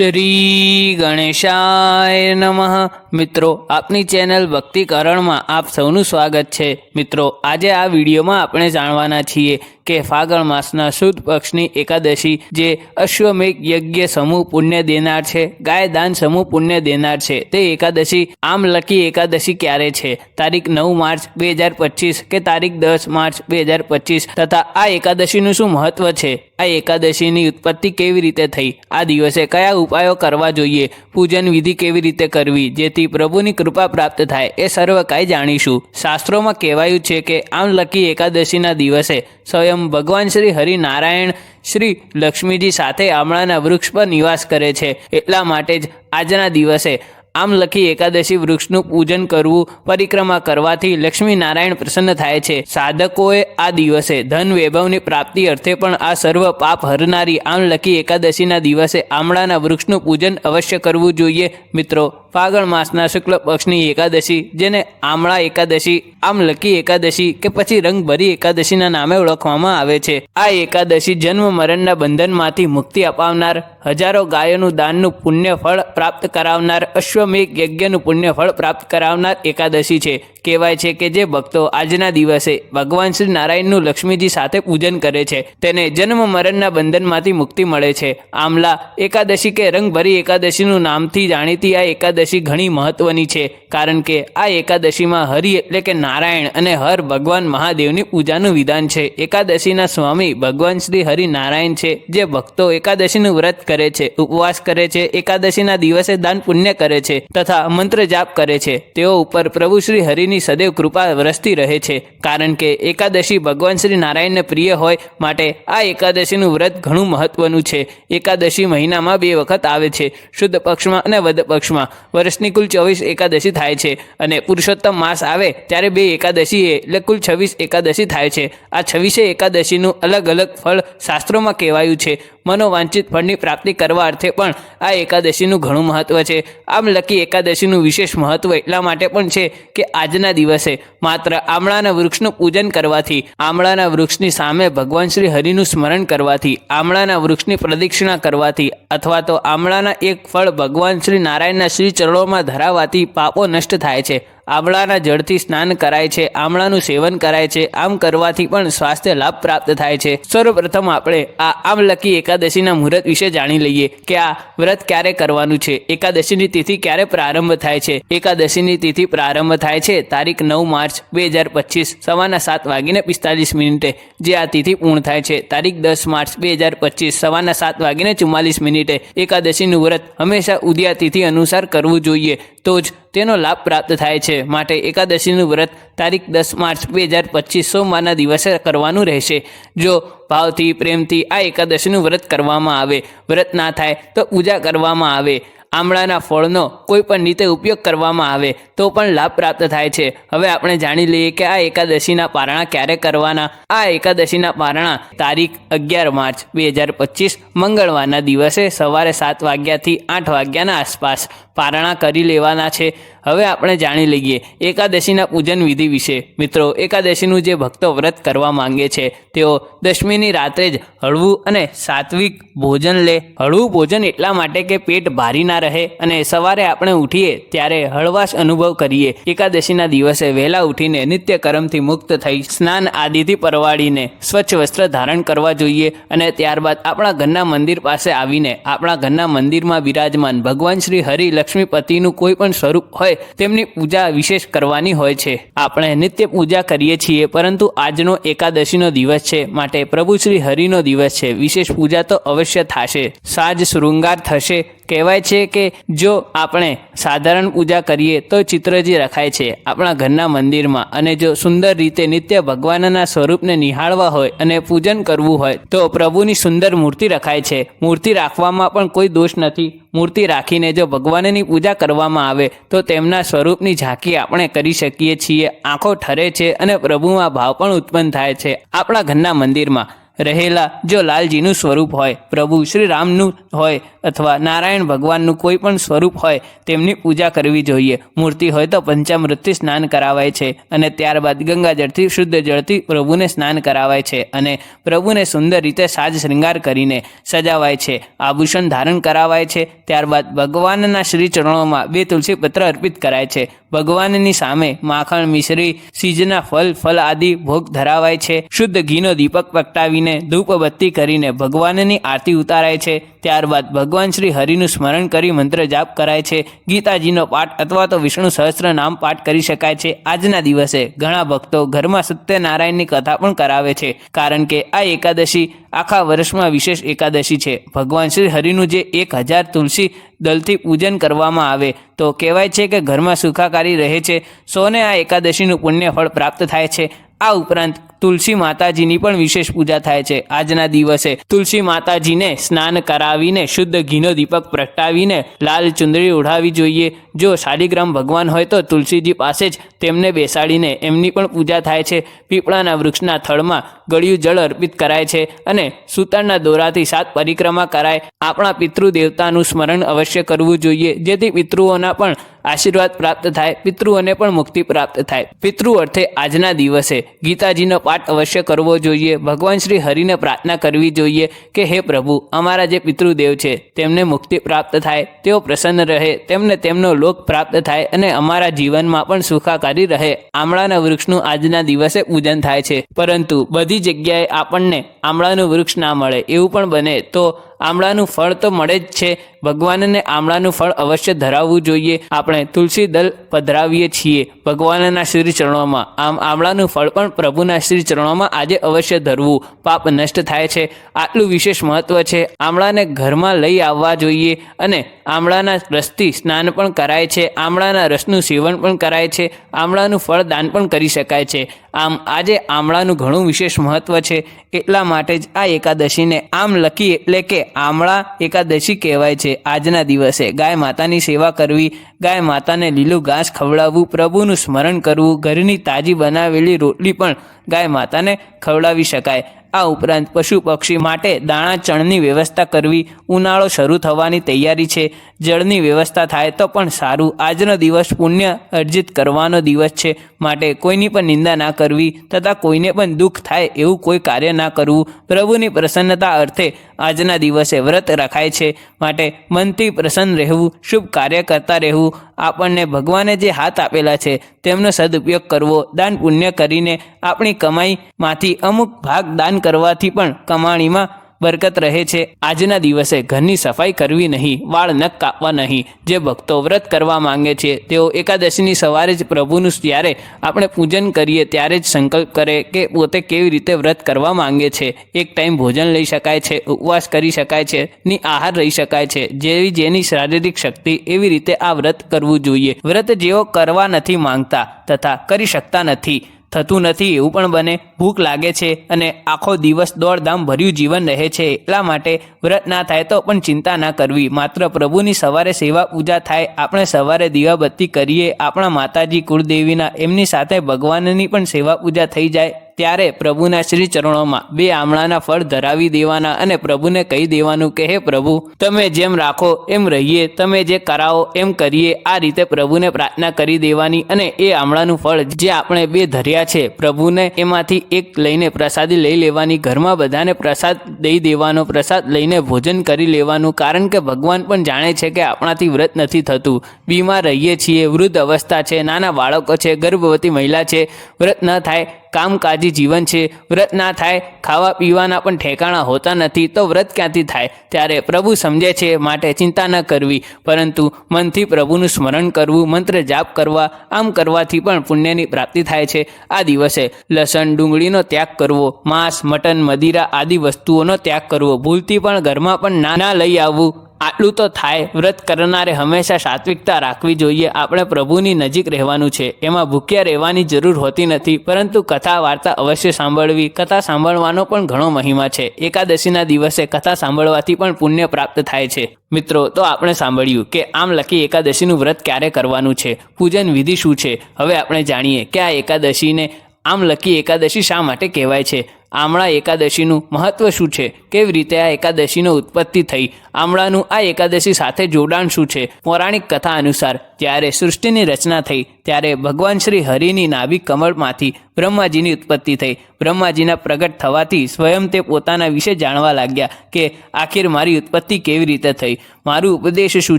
શ્રી ગણેશાય નમઃ. મિત્રો, આપની ચેનલ ભક્તિકરણમાં આપ સૌનું સ્વાગત છે. મિત્રો, આજે આ વિડીયોમાં આપણે જાણવાના છીએ કે ફાગણ માસના સુદ પક્ષની એકાદશી જે અશ્વમેઘ યજ્ઞ સમૂહ પુણ્ય દેનાર છે ગાય દાન સમૂહ પુણ્ય દેનાર છે, તે એકાદશી આમ લકી એકાદશી ક્યારે છે? તારીખ નવ માર્ચ બે હજાર પચીસ કે તારીખ દસ માર્ચ બે હજાર પચીસ? તથા આ એકાદશીનું શું મહત્વ છે? આ એકાદશીની ઉત્પત્તિ કેવી રીતે થઈ? આ દિવસે કયા ઉપાયો કરવા જોઈએ? પૂજન વિધિ કેવી રીતે કરવી? જેથી પ્રભુની કૃપા પ્રાપ્ત થાય, એ સર્વ કાંઈ જાણીશું. શાસ્ત્રોમાં કહેવાયું છે કે આમ લકી એકાદશીના દિવસે સ્વયં ભગવાન શ્રી હરિનારાયણ શ્રી લક્ષ્મીજી સાથે આમળાના વૃક્ષ પર નિવાસ કરે છે. એટલા માટે જ આજના દિવસે આમ લખી એકાદશી વૃક્ષનું પૂજન કરવું, પરિક્રમા કરવાથી લક્ષ્મી નારાયણ પ્રસન્ન થાય છે. સાધકોએ આ દિવસે ધન વૈભવની પ્રાપ્તિ અર્થે પણ આ સર્વ પાપ હરનારી આમ લખી એકાદશીના દિવસે આમળાના વૃક્ષનું પૂજન અવશ્ય કરવું જોઈએ મિત્રો. ફાગણ માસના શુક્લ પક્ષની એકાદશી, જેને આમળા એકાદશી, આમ લકી એકાદશી કે પછી રંગભરી એકાદશીના નામે ઓળખવામાં આવે છે. આ એકાદશી જન્મ મરણના બંધનમાંથી મુક્તિ અપાવનાર, હજારો ગાયોનું દાનનું પુણ્ય ફળ પ્રાપ્ત કરાવનાર, અશ્વમેઘ યજ્ઞનું પુણ્ય ફળ પ્રાપ્ત કરાવનાર એકાદશી છે. કહેવાય છે કે જે ભક્તો આજના દિવસે ભગવાન શ્રી નારાયણનું લક્ષ્મીજી સાથે પૂજન કરે છે, તેને જન્મ મરણના બંધનમાંથી મુક્તિ મળે છે. આમલા એકાદશી કે રંગભરી એકાદશીનું નામથી જાણીતી આ એકાદશી ઘણી મહત્વની છે, કારણ કે આ એકાદશીમાં હરિ એટલે કે નારાયણ અને હર ભગવાન મહાદેવની પૂજાનું વિધાન છે. એકાદશીના સ્વામી ભગવાન શ્રી હરિ નારાયણ છે, જે ભક્તો એકાદશીનું વ્રત કરે છે, ઉપવાસ કરે છે, એકાદશીના દિવસે દાન પુણ્ય કરે છે, તથા મંત્ર જાપ કરે છે. તેઓ ઉપર પ્રભુ શ્રી હરિની સદૈવ કૃપા વરસતી રહે છે. કારણ કે એકાદશી ભગવાન શ્રી નારાયણને પ્રિય હોય માટે આ એકાદશીનું વ્રત ઘણું મહત્વનું છે. એકાદશી મહિનામાં બે વખત આવે છે. શુદ્ધ પક્ષમાં અને વદ પક્ષમાં. વર્ષની કુલ ચોવીસ એકાદશી થાય છે અને પુરુષોત્તમ માસ આવે ત્યારે બે એકાદશી એટલે કુલ છવ્વીસ એકાદશી થાય છે. આ છવ્વીસે એકાદશીનું અલગ અલગ ફળ શાસ્ત્રોમાં કહેવાયું છે. મનોવાંછિત ફળની પ્રાપ્તિ કરવા અર્થે પણ આ એકાદશીનું ઘણું મહત્વ છે. આમ લકી એકાદશીનું વિશેષ મહત્વ એટલા માટે પણ છે કે આજના દિવસે માત્ર આમળાના વૃક્ષનું પૂજન કરવાથી, આમળાના વૃક્ષની સામે ભગવાન શ્રી હરિનું સ્મરણ કરવાથી, આમળાના વૃક્ષની પ્રદક્ષિણા કરવાથી અથવા તો આમળાના એક ફળ ભગવાન શ્રી નારાયણના શ્રી ચરણોમાં ધરાવવાથી પાપો નષ્ટ થાય છે. આમળાના જળથી સ્નાન કરાય છે, આમળાનું સેવન કરાય છે, આમ કરવાથી પણ સ્વાસ્થ્ય લાભ પ્રાપ્ત થાય છે. સર્વપ્રથમ આપણે આ આમલકી એકાદશીના મુહૂર્ત વિશે જાણી લઈએ કે આ વ્રત ક્યારે કરવાનું છે, એકાદશીની તિથિ ક્યારે પ્રારંભ થાય છે, એકાદશીની તિથિ પ્રારંભ થાય છે, તારીખ નવ માર્ચ બે હજાર પચીસ સવારના સાત વાગીને પિસ્તાલીસ મિનિટે, જે આ તિથિ પૂર્ણ થાય છે, તારીખ દસ માર્ચ બે હજાર પચીસ સવારના સાત વાગીને ચુમ્માલીસ મિનિટે, એકાદશીનું વ્રત હંમેશા ઉદયા તિથિ અનુસાર કરવું જોઈએ. તો જ તેનો લાભ પ્રાપ્ત થાય છે. માટે એકાદશીનું વ્રત તારીખ દસ માર્ચ બે હજાર પચીસ સોમવારના દિવસે કરવાનું રહેશે. જો ભાવથી, પ્રેમથી આ એકાદશીનું વ્રત કરવામાં આવે, વ્રત ના થાય તો પૂજા કરવામાં આવે. આમળાના ફળનો કોઈ પણ રીતે ઉપયોગ કરવામાં આવે. તો પણ લાભ પ્રાપ્ત થાય છે. હવે આપણે જાણી લઈએ કે આ એકાદશીના પારણા ક્યારે કરવાના? આ એકાદશીના પારણા તારીખ અગિયાર માર્ચ બે હજાર પચીસ, મંગળવારના દિવસે સવારે સાત વાગ્યાથી આઠ વાગ્યાના આસપાસ પારણા કરી લેવાના છે. હવે આપણે જાણી લઈએ એકાદશીના પૂજન વિધિ વિશે. મિત્રો, એકાદશીનું જે ભક્તો વ્રત કરવા માંગે છે, તેઓ દશમીની રાત્રે જ હળવું અને સાત્વિક ભોજન લે. હળવું ભોજન એટલા માટે કે પેટ ભારી ના રહે અને સવારે આપણે ઉઠીએ ત્યારે હળવાશ અનુભવ કરીએ. એકાદશીના દિવસે વહેલા ઉઠીને નિત્ય કર્મથી મુક્ત થઈ સ્નાન આદિથી પરવાડીને સ્વચ્છ વસ્ત્ર ધારણ કરવા જોઈએ અને ત્યારબાદ આપણા ઘરના મંદિર પાસે આવીને આપણા ઘરના મંદિરમાં બિરાજમાન ભગવાન શ્રી હરિ લક્ષ્મીપતિનું કોઈ પણ સ્વરૂપ હોય તેમની પૂજા વિશેષ કરવાની હોય છે. આપણે નિત્ય પૂજા કરીએ છીએ પરંતુ આજનો એકાદશીનો દિવસ છે માટે પ્રભુ શ્રી હરિનો દિવસ છે. વિશેષ પૂજા તો અવશ્ય થશે. સાજ શૃંગાર થશે. કહેવાય છે કે જો આપણે સાધારણ પૂજા કરીએ તો ચિત્રજી રખાય છે આપણા ઘરના મંદિરમાં અને જો સુંદર રીતે નિત્ય ભગવાનના સ્વરૂપને નિહાળવા હોય અને પૂજન કરવું હોય તો પ્રભુની સુંદર મૂર્તિ રખાય છે. મૂર્તિ રાખવામાં પણ કોઈ દોષ નથી. મૂર્તિ રાખીને જો ભગવાનની પૂજા કરવામાં આવે તો તેમના સ્વરૂપની ઝાંકી આપણે કરી શકીએ છીએ. આંખો ઠરે છે અને પ્રભુમાં ભાવ પણ ઉત્પન્ન થાય છે. આપણા ઘરના મંદિરમાં રહેલા જો લાલજીનું સ્વરૂપ હોય, પ્રભુ શ્રી રામનું હોય અથવા નારાયણ ભગવાનનું કોઈ પણ સ્વરૂપ હોય, તેમની પૂજા કરવી જોઈએ. મૂર્તિ હોય તો પંચામૃતથી સ્નાન કરાવાય છે અને ત્યારબાદ ગંગાજળથી શુદ્ધ જળથી પ્રભુને સ્નાન કરાવાય છે અને પ્રભુને સુંદર રીતે સાજ શૃંગાર કરીને સજાવાય છે. આભૂષણ ધારણ કરાવાય છે. ત્યારબાદ ભગવાનના શ્રી ચરણોમાં બે તુલસી પત્ર અર્પિત કરાય છે. ભગવાનની સામે માખણ, મિશ્રી, સીજના ફલ ફલ આદિ ભોગ ધરાવાય છે. શુદ્ધ ઘીનો દીપક પ્રગટાવીને ધૂપ બત્તી કરીને ભગવાનની આરતી ઉતારાય છે. ત્યારબાદ ભગવાન શ્રી હરિનું સ્મરણ કરી મંત્ર જાપ કરાય છે. ગીતાજીનો પાઠ અથવા તો વિષ્ણુ સહસ્ત્ર નામ પાઠ કરી શકાય છે. આજના દિવસે ઘણા ભક્તો ઘરમાં સત્યનારાયણની કથા પણ કરાવે છે. કારણ કે આ એકાદશી આખા વર્ષમાં વિશેષ એકાદશી છે. ભગવાન શ્રી હરિનું જે એક હજાર તુલસી દલથી પૂજન કરવામાં આવે તો કહેવાય છે કે ઘરમાં સુખાકારી રહે છે. સોને આ એકાદશીનું પુણ્ય ફળ પ્રાપ્ત થાય છે. આ ઉપરાંત તુલસી માતાજીની પણ વિશેષ પૂજા થાય છે. આજના દિવસે તુલસી માતાજીને સ્નાન કરાવીને, શુદ્ધ ઘીનો દીપક પ્રગટાવીને લાલ ચુંદડી ઉડાવી જોઈએ. જો શાલિગ્રામ ભગવાન હોય તો તુલસીજી પાસે જ તેમને બેસાડીને એમની પણ પૂજા થાય છે. પીપળાના વૃક્ષના થળમાં ગળ્યું જળ અર્પિત કરાય છે અને સૂતરના દોરાથી સાત પરિક્રમા કરાય. આપણા પિતૃ દેવતાનું સ્મરણ અવશ્ય કરવું જોઈએ, જેથી પિતૃઓના પણ આશીર્વાદ પ્રાપ્ત થાય, પિતૃઓને પણ મુક્તિ પ્રાપ્ત થાય. પિતૃ અર્થે આજના દિવસે ગીતાજીનો પાઠ અવશ્ય કરવો જોઈએ, ભગવાન શ્રી હરિને પ્રાર્થના કરવી જોઈએ કે, હે પ્રભુ, અમારા જે પિતૃદેવ છે, તેમને મુક્તિ પ્રાપ્ત થાય, તેઓ પ્રસન્ન રહે, તેમને તેમનો લોક પ્રાપ્ત થાય અને અમારા જીવનમાં પણ સુખાકારી રહે. આમળાના વૃક્ષનું આજના દિવસે પૂજન થાય છે. પરંતુ બધી જગ્યાએ આપણને આમળાનું વૃક્ષ ના મળે એવું પણ બને તો આમળાનું ફળ તો મળે જ છે. ભગવાનને આમળાનું ફળ અવશ્ય ધરાવવું જોઈએ. આપણે તુલસી દલ પધરાવીએ છીએ. ભગવાનના શ્રી ચરણોમાં આમ આમળાનું ફળ પણ પ્રભુના શ્રી ચરણોમાં આજે અવશ્ય ધરવું. પાપ નષ્ટ થાય છે. આટલું વિશેષ મહત્વ છે. આમળાને ઘરમાં લઈ આવવા જોઈએ અને આમળાના રસથી સ્નાન પણ કરાય છે. આમળાના રસનું સેવન પણ કરાય છે. આમળાનું ફળ દાન પણ કરી શકાય છે. આમ આજે આમળાનું ઘણું વિશેષ મહત્વ છે. એટલા માટે જ આ એકાદશીને આમ લખી એટલે કે આમળા એકાદશી કહેવાય છે. આજના દિવસે ગાય માતાની સેવા કરવી, ગાય માતાને લીલું ઘાસ ખવડાવવું, પ્રભુનું સ્મરણ કરવું, ઘરની તાજી બનાવેલી રોટલી પણ ગાય માતાને ખવડાવી શકાય. આ ઉપરાંત પશુ પક્ષી માટે દાણા, ચણની વ્યવસ્થા કરવી, ઉનાળો શરૂ થવાની તૈયારી છે. જળની વ્યવસ્થા થાય તો પણ સારું. આજનો દિવસ પુણ્ય અર્જિત કરવાનો દિવસ છે. માટે કોઈની પણ નિંદા ના કરવી તથા કોઈને પણ દુઃખ થાય એવું કોઈ કાર્ય ના કરવું. પ્રભુની પ્રસન્નતા અર્થે આજના દિવસે વ્રત રખાય છે. માટે મનથી પ્રસન્ન રહેવું, શુભ કાર્ય કરતા રહેવું, આપણને ભગવાને જે હાથ આપેલા છે, તેમનો સદુપયોગ કરવો, દાન પુણ્ય કરીને આપણી કમાઈમાંથી અમુક ભાગ દાન કરવાથી પણ કમાણીમાં બરકત રહે છે. આજના દિવસે ઘરની સફાઈ કરવી નહીં, વાળ નખ કાપવા નહીં. જે ભક્તો વ્રત કરવા માંગે છે, તેઓ એકાદશીની સવારે જ પ્રભુનું જ્યારે આપણે પૂજન કરીએ ત્યારે જ સંકલ્પ કરે કે પોતે કેવી રીતે વ્રત કરવા માંગે છે. એક ટાઈમ ભોજન લઈ શકાય છે, ઉપવાસ કરી શકાય છે, ની આહાર રહી શકાય છે. જેવી જેની શારીરિક શક્તિ, એવી રીતે આ વ્રત કરવું જોઈએ. વ્રત જેઓ કરવા નથી માંગતા તથા કરી શકતા નથી. થતું નથી એવું પણ બને. ભૂખ લાગે છે અને આખો દિવસ દોડધામ ભર્યું જીવન રહે છે. એટલા માટે વ્રત ના થાય તો પણ ચિંતા ના કરવી. માત્ર પ્રભુની સવારે સેવા પૂજા થાય. આપણે સવારે દીવાબત્તી કરીએ. આપણા માતાજી કુળદેવીના એમની સાથે ભગવાનની પણ સેવા પૂજા થઈ જાય. ત્યારે પ્રભુના શ્રી ચરણોમાં બે આમળાના ફળ ધરાવી દેવાના અને પ્રભુને કહી દેવાનું કે, હે પ્રભુ, તમે જેમ રાખો, એમ રહીએ. તમે જે કરાવો, એમ કરીએ. આ રીતે પ્રભુને પ્રાર્થના કરી દેવાની અને એ આમળાનું ફળ જે આપણે બે ધર્યા છે, પ્રભુને એમાંથી એક લઈને પ્રસાદી લઈ લેવાની, ઘરમાં બધાને પ્રસાદ દઈ દેવાનો, પ્રસાદ લઈને ભોજન કરી લેવાનું. કારણ કે ભગવાન પણ જાણે છે કે આપણાથી વ્રત નથી થતું. બીમાર રહીએ છીએ, વૃદ્ધ અવસ્થા છે, નાના બાળકો છે, ગર્ભવતી મહિલા છે. વ્રત ન થાય કામકાજી જીવન છે, વ્રત ના થાય, ખાવા પીવાના પણ ઠેકાણા હોતા નથી, તો વ્રત ક્યાંથી થાય? ત્યારે પ્રભુ સમજે છે, માટે ચિંતા ન કરવી. પરંતુ મનથી પ્રભુનું સ્મરણ કરવું, મંત્ર જાપ કરવા, આમ કરવાથી પણ પુણ્યની પ્રાપ્તિ થાય છે. આ દિવસે લસણ, ડુંગળીનો ત્યાગ કરવો, માંસ, મટન, મદિરા આદિ વસ્તુઓનો ત્યાગ કરવો, ભૂલથી પણ ઘરમાં પણ નાના લઈ આવવું આટલું તો થાય. વ્રત કરનારે હંમેશા સાત્વિકતા રાખવી જોઈએ. આપણે પ્રભુની નજીક રહેવાનું છે. એમાં ભૂખ્યા રહેવાની જરૂર હોતી નથી. પરંતુ કથા, વાર્તા અવશ્ય સાંભળવી. કથા સાંભળવાનો પણ ઘણો મહિમા છે. એકાદશીના દિવસે કથા સાંભળવાથી પણ પુણ્ય પ્રાપ્ત થાય છે. મિત્રો, તો આપણે સાંભળ્યું કે આમ લખી એકાદશીનું વ્રત ક્યારે કરવાનું છે? પૂજન વિધિ શું છે? હવે આપણે જાણીએ કે આ એકાદશીને આમ લખી એકાદશી શા માટે કહેવાય છે? આમળા એકાદશીનું મહત્વ શું છે? કેવી રીતે આ એકાદશીનો ઉત્પત્તિ થઈ? આમળાનું આ એકાદશી સાથે જોડાણ શું છે? પૌરાણિક કથા અનુસાર, જ્યારે સૃષ્ટિની રચના થઈ, ત્યારે ભગવાન શ્રી હરિની નાભી કમળમાંથી બ્રહ્માજીની ઉત્પત્તિ થઈ. બ્રહ્માજીના પ્રગટ થવાથી સ્વયં તે પોતાના વિશે જાણવા લાગ્યા કે, આખિર મારી ઉત્પત્તિ કેવી રીતે થઈ? મારું ઉપદેશ શું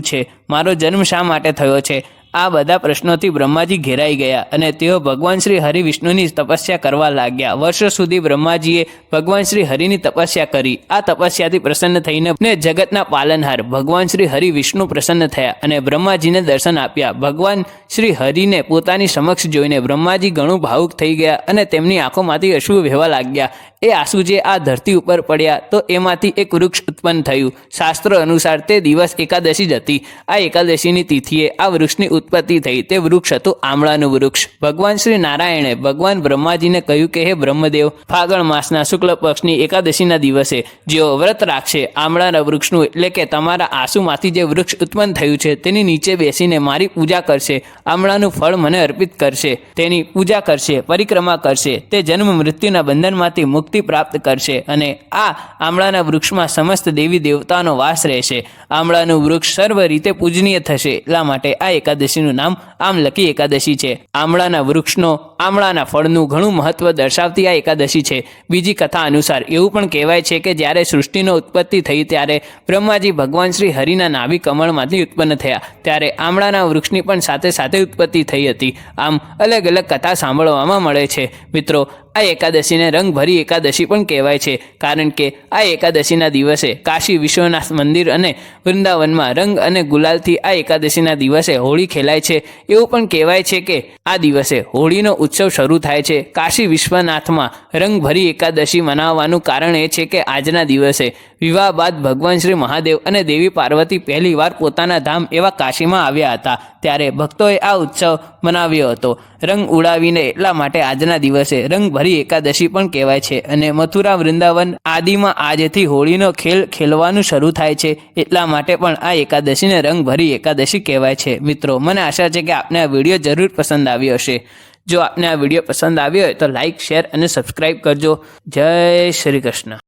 છે? મારો જન્મ શા માટે થયો છે? આ બધા પ્રશ્નોથી બ્રહ્માજી ઘેરાઈ ગયા અને તેઓ ભગવાન શ્રી હરિ વિષ્ણુની તપસ્યા કરવા લાગ્યા. વર્ષો સુધી બ્રહ્માજીએ ભગવાન શ્રી હરિની તપસ્યા કરી. આ તપસ્યાથી પ્રસન્ન થઈને ને જગતના પાલનહાર ભગવાન શ્રી હરિ વિષ્ણુ પ્રસન્ન થયા અને બ્રહ્માજીને દર્શન આપ્યા. ભગવાન શ્રી હરિને પોતાની સમક્ષ જોઈને બ્રહ્માજી ઘણું ભાવુક થઈ ગયા અને તેમની આંખોમાંથી અશ્રુ વહેવા લાગ્યા. એ આંસુ જે આ ધરતી ઉપર પડ્યા તો એમાંથી એક વૃક્ષ ઉત્પન્ન થયું. શાસ્ત્રો અનુસાર તે દિવસ એકાદશી જ હતી. આ એકાદશીની તિથિએ આ વૃક્ષની ઉત્પત્તિ થઈ તે વૃક્ષ હતું આમળાનું વૃક્ષ. ભગવાન શ્રી નારાયણે ભગવાન બ્રહ્માજીને કહ્યું કે હે બ્રહ્મદેવ, ફાગણ માસના શુક્લ પક્ષની એકાદશીના દિવસે જેઓ વ્રત રાખશે આમળાના વૃક્ષનું એટલે કે તમારા આંસુમાંથી જે વૃક્ષ ઉત્પન્ન થયું છે તેની નીચે બેસીને મારી પૂજા કરશે, આમળાનું ફળ મને અર્પિત કરશે, તેની પૂજા કરશે, પરિક્રમા કરશે, તે જન્મ મૃત્યુના બંધનમાંથી મુક્તિ પ્રાપ્ત કરશે અને આ આમળાના વૃક્ષમાં સમસ્ત દેવી દેવતાનો વાસ રહેશે. આમળાનું વૃક્ષ સર્વ રીતે પૂજનીય થશે એટલા માટે આ એકાદશીનું નામ આમલકી એકાદશી છે. આમળાના વૃક્ષનો, આમળાના ફળનું ઘણું મહત્વ દર્શાવતી આ એકાદશી છે. બીજી કથા અનુસાર એવું પણ કહેવાય છે કે જ્યારે સૃષ્ટિનો ઉત્પત્તિ થઈ ત્યારે બ્રહ્માજી ભગવાન શ્રી હરિના નાભિ કમળમાંથી ઉત્પન્ન થયા. ત્યારે આમળાના વૃક્ષની પણ સાથે સાથે ઉત્પત્તિ થઈ હતી. આમ અલગ અલગ કથા સાંભળવામાં મળે છે. મિત્રો આ એકાદશીને રંગભરી એકાદશી પણ કહેવાય છે. કારણ કે આ એકાદશીના દિવસે કાશી વિશ્વનાથ મંદિર અને વૃંદાવનમાં રંગ અને ગુલાલથી આ એકાદશીના દિવસે હોળી ખેલાય છે. એવું પણ કહેવાય છે કે આ દિવસે હોળીનો ઉત્સવ શરૂ થાય છે. કાશી વિશ્વનાથમાં રંગભરી એકાદશી મનાવવાનું કારણ એ છે કે આજના દિવસે વિવાહ બાદ ભગવાન શ્રી મહાદેવ અને દેવી પાર્વતી પહેલી વાર પોતાના ધામ એવા કાશીમાં આવ્યા હતા. ત્યારે ભક્તોએ આ ઉત્સવ મનાવ્યો હતો. રંગ ઉડાવીને એટલા માટે આજના દિવસે રંગભરી એકાદશી પણ કહેવાય છે અને મથુરા, વૃંદાવન આદિમાં આજથી હોળીનો ખેલ ખેલવાનું શરૂ થાય છે. એટલા માટે પણ આ એકાદશીને રંગભરી એકાદશી કહેવાય છે. મિત્રો, મને આશા છે કે આપને આ વીડિયો જરૂર પસંદ આવ્યો હશે. જો આપને આ વીડિયો પસંદ આવ્યો હોય તો લાઇક શેર અને સબસ્ક્રાઈબ કરજો. જય શ્રી કૃષ્ણ.